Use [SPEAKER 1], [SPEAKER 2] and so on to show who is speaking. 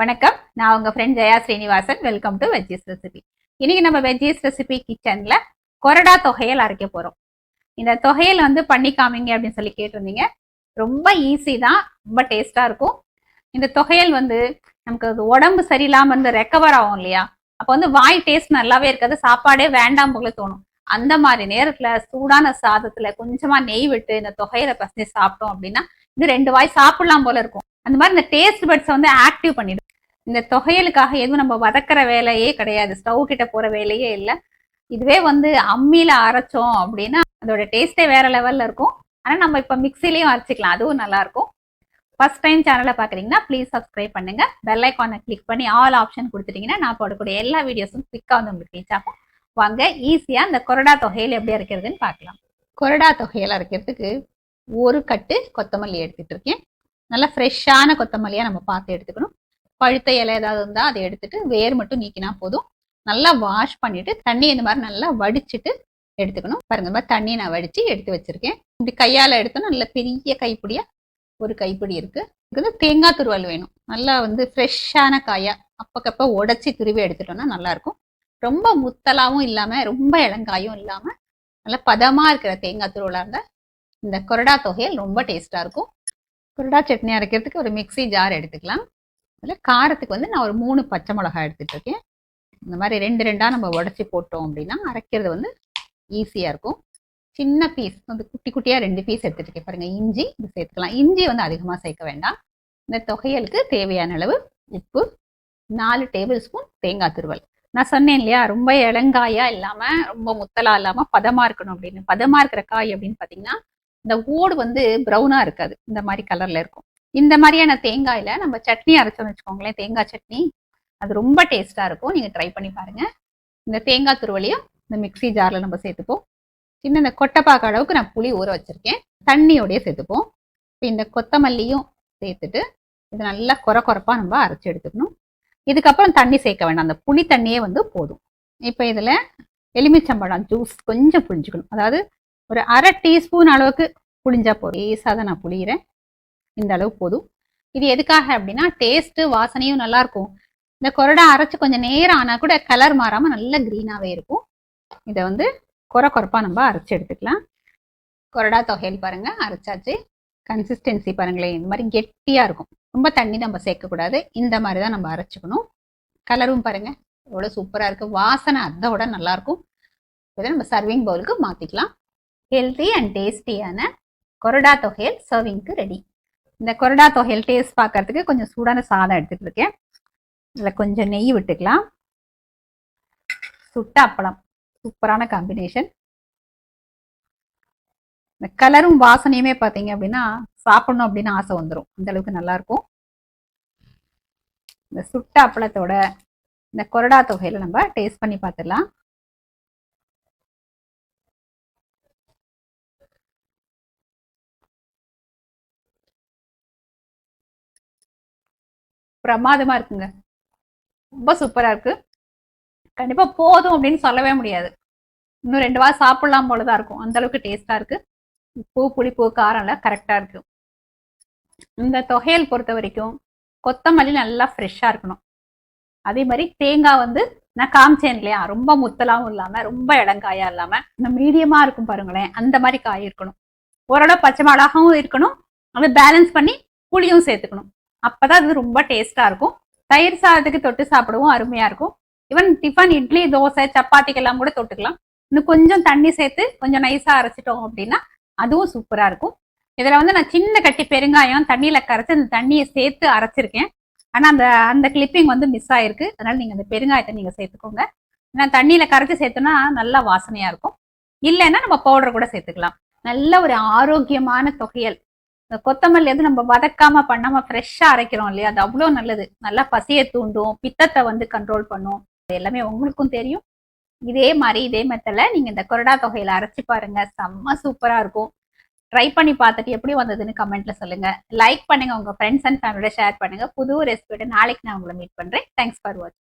[SPEAKER 1] வணக்கம். நான் உங்க friend Jaya Srinivasan. Welcome to veggies recipe இன்னைக்கு நம்ம வெஜ்ஜீஸ் ரெசிபி கிச்சன்ல கொரடா தொகையல் அரைக்க போறோம். இந்த தொகையல் வந்து பண்ணி காமிங்க அப்படின்னு சொல்லி கேட்டிருந்தீங்க. ரொம்ப ஈஸி தான். ரொம்ப டேஸ்டா இருக்கும். இந்த தொகையல் வந்து நமக்கு அது உடம்பு சரியில்லாம இருந்து ரெக்கவர் ஆகும் இல்லையா? அப்போ வந்து வாய் டேஸ்ட் நல்லாவே இருக்காது. சாப்பாடே வேண்டாம் போல தோணும். அந்த மாதிரி நேரத்துல சூடான சாதத்துல கொஞ்சமா நெய் விட்டு இந்த தொகையில பசங்க சாப்பிட்டோம் அப்படின்னா இது ரெண்டு வாய் சாப்பிடலாம் போல இருக்கும். அந்த மாதிரி இந்த டேஸ்ட் பட்ஸை வந்து ஆக்டிவ் பண்ணிடும் இந்த தொகையலுக்காக எதுவும் நம்ம வதக்கிற வேலையே கிடையாது. ஸ்டவ் கிட்ட போற வேலையே இல்லை. இதுவே வந்து அம்மியில அரைச்சோம் அப்படின்னா அதோட டேஸ்டே வேற லெவல்ல இருக்கும். ஆனா நம்ம இப்ப மிக்சிலையும் அரைச்சிக்கலாம். அதுவும் நல்லா இருக்கும். ஃபர்ஸ்ட் டைம் சேனலை பார்க்குறீங்கன்னா ப்ளீஸ் சப்ஸ்கிரைப் பண்ணுங்க. பெல் ஐக்கானை கிளிக் பண்ணி ஆல் ஆப்ஷன் கொடுத்துட்டீங்கன்னா நான் போடக்கூடிய எல்லா வீடியோஸும் குவிக்காக வந்து உங்களுக்கு ரீச் ஆகும். வாங்க ஈஸியாக இந்த கொரடா தொகையில் எப்படி அரைக்கிறதுன்னு பார்க்கலாம். கொரடா தொகையில் அரைக்கிறதுக்கு ஒரு கட்டு கொத்தமல்லி எடுத்துகிட்டு இருக்கேன். நல்லா ஃப்ரெஷ்ஷான கொத்தமல்லியாக நம்ம பார்த்து எடுத்துக்கணும். பழுத்த இலை ஏதாவது இருந்தால் அதை எடுத்துட்டு வேர் மட்டும் நீக்கினா போதும். நல்லா வாஷ் பண்ணிட்டு தண்ணி இந்த மாதிரி நல்லா வடிச்சிட்டு எடுத்துக்கணும். பாருங்க மாதிரி தண்ணியை நான் வடித்து எடுத்து வச்சிருக்கேன். இப்படி கையால் எடுத்தோம்னா நல்ல பெரிய கைப்பிடியாக ஒரு கைப்பிடி இருக்குது இதுக்கு வந்து தேங்காய் துருவல் வேணும். நல்லா வந்து ஃப்ரெஷ்ஷான காயாக அப்பக்கப்ப உடச்சி துருவி எடுத்துட்டோம்னா நல்லாயிருக்கும். ரொம்ப முத்தலாகவும் இல்லாமல் ரொம்ப இளங்காயும் இல்லாமல் நல்லா பதமாக இருக்கிற தேங்காய் துருவலாக இருந்தால் இந்த கொரடா தொகையில் ரொம்ப டேஸ்ட்டாக இருக்கும். கொரடா சட்னி அரைக்கிறதுக்கு ஒரு மிக்ஸி ஜார் எடுத்துக்கலாம். அதில் காரத்துக்கு வந்து நான் ஒரு மூணு பச்சை மிளகாய் எடுத்துட்டு இருக்கேன் இந்த மாதிரி ரெண்டு ரெண்டாக நம்ம உடச்சி போட்டோம் அப்படின்னா அரைக்கிறது வந்து ஈஸியாக இருக்கும். சின்ன பீஸ் வந்து குட்டி குட்டியாக ரெண்டு பீஸ் எடுத்துட்டு இருக்கேன் பாருங்க இஞ்சி இது சேர்த்துக்கலாம். இஞ்சி வந்து அதிகமாக சேர்க்க வேண்டாம். இந்த தொகையலுக்கு தேவையான அளவு உப்பு நாலு டேபிள் ஸ்பூன் தேங்காய் துருவல். நான் சொன்னேன் இல்லையா ரொம்ப இளங்காயா இல்லாம ரொம்ப முத்தலா இல்லாம பதமா இருக்கணும் அப்படின்னு. பதமா இருக்கிற காய் அப்படின்னு பாத்தீங்கன்னா இந்த ஓடு வந்து ப்ரௌனா இருக்காது. இந்த மாதிரி கலர்ல இருக்கும். இந்த மாதிரியான தேங்காயில் நம்ம சட்னி அரைச்சோம்னு வச்சுக்கோங்களேன் தேங்காய் சட்னி. அது ரொம்ப டேஸ்ட்டாக இருக்கும். நீங்கள் ட்ரை பண்ணி பாருங்க. இந்த தேங்காய் துருவலையும் இந்த மிக்ஸி ஜாரில் நம்ம சேர்த்துப்போம். சின்ன இந்த கொட்டைப்பாக்க அளவுக்கு நான் புளி ஊற வச்சுருக்கேன். தண்ணியோடய சேர்த்துப்போம். இப்போ இந்த கொத்தமல்லியும் சேர்த்துட்டு இது நல்லா குறை குறைப்பாக நம்ம அரைச்சி எடுத்துக்கணும். இதுக்கப்புறம் தண்ணி சேர்க்க வேண்டாம். அந்த புளி தண்ணியே வந்து போதும். இப்போ இதில் எலுமிச்சம்பழம் ஜூஸ் கொஞ்சம் புளிஞ்சுக்கணும் அதாவது ஒரு அரை டீஸ்பூன் அளவுக்கு புளிஞ்சா போதும். லேசாக தான் நான் புளியிறேன் இந்த அளவு போதும். இது எதுக்காக அப்படின்னா டேஸ்ட்டு வாசனையும் நல்லா இருக்கும் இந்த கொரடா அரைச்சு கொஞ்சம் நேரம் ஆனால் கூட கலர் மாறாமல் நல்ல க்ரீனாகவே இருக்கும். இதை வந்து குறை குறைப்பா நம்ம அரைச்சி எடுத்துக்கலாம். கொரடா தொகையில் பாருங்க அரைச்சாச்சு. கன்சிஸ்டன்சி பாருங்களேன் இந்த மாதிரி கெட்டியாக இருக்கும். ரொம்ப தண்ணி நம்ம சேர்க்கக்கூடாது. இந்த மாதிரி தான் நம்ம அரைச்சிக்கணும். கலரும் பாருங்க எவ்வளோ சூப்பராக இருக்குது வாசனை அதை விட நல்லாயிருக்கும். இதை நம்ம சர்விங் பவுலுக்கு மாற்றிக்கலாம் ஹெல்த்தி அண்ட் டேஸ்டியான கொரடா தொகையல் சர்விங்க்கு ரெடி இந்த கொரடா தொகையில் டேஸ்ட் பார்க்கறதுக்கு கொஞ்சம் சூடான சாதம் எடுத்துட்டு இருக்கேன் இதில் கொஞ்சம் நெய் விட்டுக்கலாம். சுட்ட அப்பளம். சூப்பரான காம்பினேஷன் இந்த கலரும் வாசனையுமே பார்த்தீங்க அப்படின்னா சாப்பிடணும் அப்படின்னு ஆசை வந்துடும் அந்த அளவுக்கு நல்லா இருக்கும் இந்த சுட்ட அப்பளத்தோட இந்த கொரடா தொகையில நம்ம டேஸ்ட் பண்ணி பார்த்துடலாம். பிரமாதமா இருக்குங்க. ரொம்ப சூப்பரா இருக்கு. கண்டிப்பா போதும் அப்படின்னு சொல்லவே முடியாது. இன்னும் ரெண்டு வாரம் சாப்பிடலாம் போலதான் இருக்கும். அந்த அளவுக்கு டேஸ்டா இருக்கு. உப்பு புளிப்பு காரம் எல்லாம் கரெக்டா இருக்கு. இந்த தொகையல் பொறுத்த வரைக்கும் கொத்தமல்லி நல்லா ஃப்ரெஷ்ஷா இருக்கணும். அதே மாதிரி தேங்காய் வந்து நான் காமிச்சேன் இல்லையா? ரொம்ப முத்தலாவும் இல்லாம ரொம்ப இளங்காயா இல்லாம இந்த மீடியமா இருக்கும் பாருங்களேன். அந்த மாதிரி காய் இருக்கணும். ஓரளவு பச்சை மிளகாவும் இருக்கணும். அதை பேலன்ஸ் பண்ணி புளியும் சேர்த்துக்கணும். அப்பதான் அது ரொம்ப டேஸ்டா இருக்கும். தயிர் சாதத்துக்கு தொட்டு சாப்பிடவும் அருமையா இருக்கும். ஈவன் டிஃபன் இட்லி தோசை சப்பாத்திக்கெல்லாம் கூட தொட்டுக்கலாம். இன்னும் கொஞ்சம் தண்ணி சேர்த்து கொஞ்சம் நைஸா அரைச்சிட்டோம் அப்படின்னா அதுவும் சூப்பரா இருக்கும். இதுல வந்து நான் சின்ன கட்டி பெருங்காயம் தண்ணியில கரைச்சி அந்த தண்ணியை சேர்த்து அரைச்சிருக்கேன். ஆனா அந்த அந்த கிளிப்பிங் வந்து மிஸ் ஆயிருக்கு. அதனால நீங்க அந்த பெருங்காயத்தை நீங்க சேர்த்துக்கோங்க. ஏன்னா தண்ணியில கரைச்சி சேர்த்தோன்னா நல்லா வாசனையா இருக்கும். இல்லைன்னா நம்ம பவுடர் கூட சேர்த்துக்கலாம். நல்ல ஒரு ஆரோக்கியமான தொகையல். இந்த கொத்தமல்லி வந்து நம்ம வதக்காம பண்ணாம ஃப்ரெஷ்ஷா அரைக்கிறோம் இல்லையா? அது அவ்வளோ நல்லது. நல்லா பசியை தூண்டும் பித்தத்தை வந்து கண்ட்ரோல் பண்ணும். அது எல்லாமே உங்களுக்கும் தெரியும். இதே மாதிரி இதே மெத்தட்ல நீங்க இந்த கொரடா தொகையில அரைச்சு பாருங்க. செம்ம சூப்பரா இருக்கும். ட்ரை பண்ணி பார்த்துட்டு எப்படி வந்ததுன்னு கமெண்ட்ல சொல்லுங்க. லைக் பண்ணுங்க உங்க ஃப்ரெண்ட்ஸ் அண்ட் ஃபேமிலியோட ஷேர் பண்ணுங்க. புது ரெசிபியோட நாளைக்கு நான் உங்களை மீட் பண்றேன். தேங்க்ஸ் ஃபார் வாட்சிங்